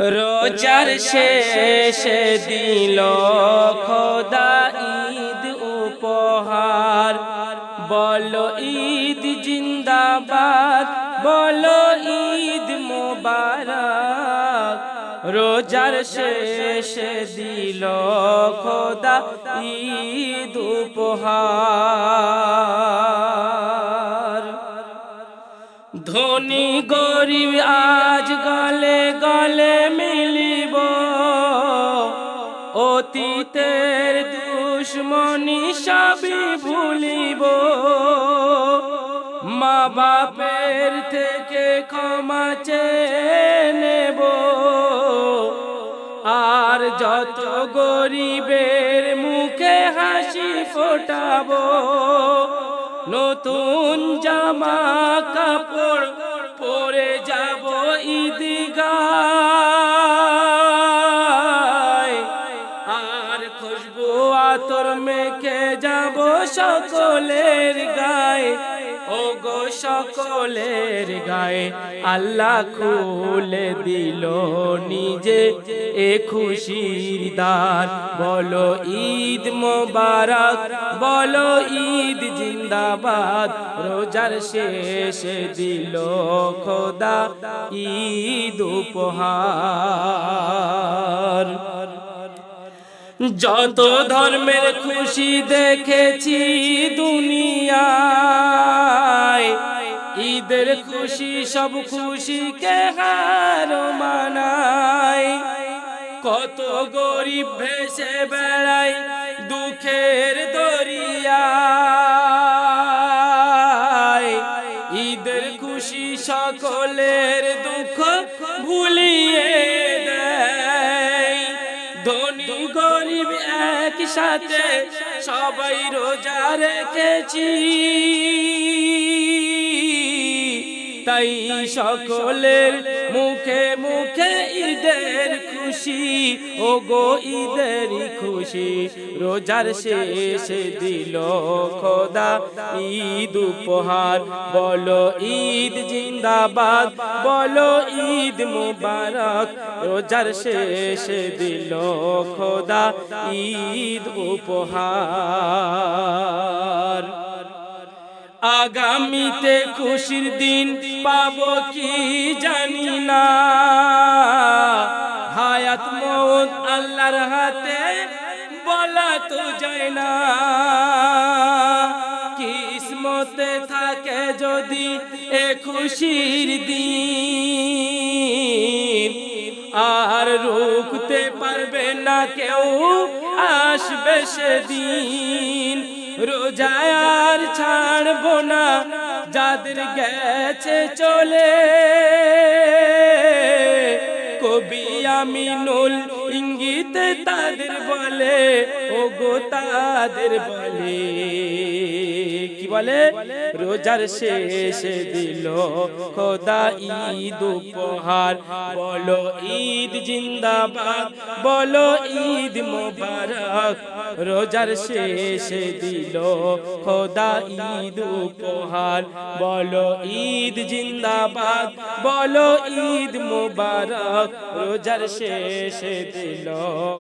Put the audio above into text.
রোজার শেষে দিল খোদা ঈদ উপহার। বলো ঈদ জিন্দাবাদ। বলো ঈদ মোবারক। রোজার শেষে দিল খোদা ঈদ উপহার। ধনী গরিব আজ গলে অতীতের দুশ্মনী সবই ভুলিব। মা বাপের থেকে ক্ষমা নেব। আর যত গরিবের মুখে হাসি ফোটাবো, নতুন জামা কাপড় খুশবু আতর মেখে যাব সকলের গায়ে। ও গো সকলের গায়ে আল্লাহ খুলে দিল নিজে এ খুশির দার বলো ঈদ মোবারক, বলো ঈদ জিন্দাবাদ, রোজার শেষে দিল খোদা, ঈদ উপহার। যত ধর্মের খুশি দেখেছি দুনিয়ায়, ঈদের খুশি সব খুশিকে হার মানায়। কত গরিব ভেসে বেড়ায় দুঃখের দরিয়ায়। ঈদের খুশি সকলের দুঃখ ভুলিয়ে একসাথে সবাই রোজা রেখেছি। তাই সকলের মুখে মুখে ঈদের খুশি ও গো ঈদের খুশি। রোজার শেষে দিল খোদা, ঈদ উপহার। বলো ঈদ জিন্দাবাদ, বলো ঈদ মুবারক। রোজার শেষে দিল খোদা, ঈদ উপহার। আগামীতে খুশির দিন পাব কি জানি না। হায়াত মৌত আল্লাহর হাতে বলা তো যায় না। কিসমতে থাকে যদি এ খুশির দিন, আর রুখতে পারবে না কেউ, আসবে সেদিন। রোজায়ার ছাড়বো না, যাদের গেছে চলে। কবি আমি আমিনুল ইঙ্গিত তাদের বলে ও গো তাদের বলে। বলে, রোজার শেষে দিল। খোদা ঈদ উপহার, বলো ঈদ জিন্দাবাদ, বলো ঈদ মোবারক। রোজার শেষে দিল। খোদা ঈদ উপহার, বলো ঈদ জিন্দাবাদ, বলো ঈদ মোবারক। রোজার শেষে দিল।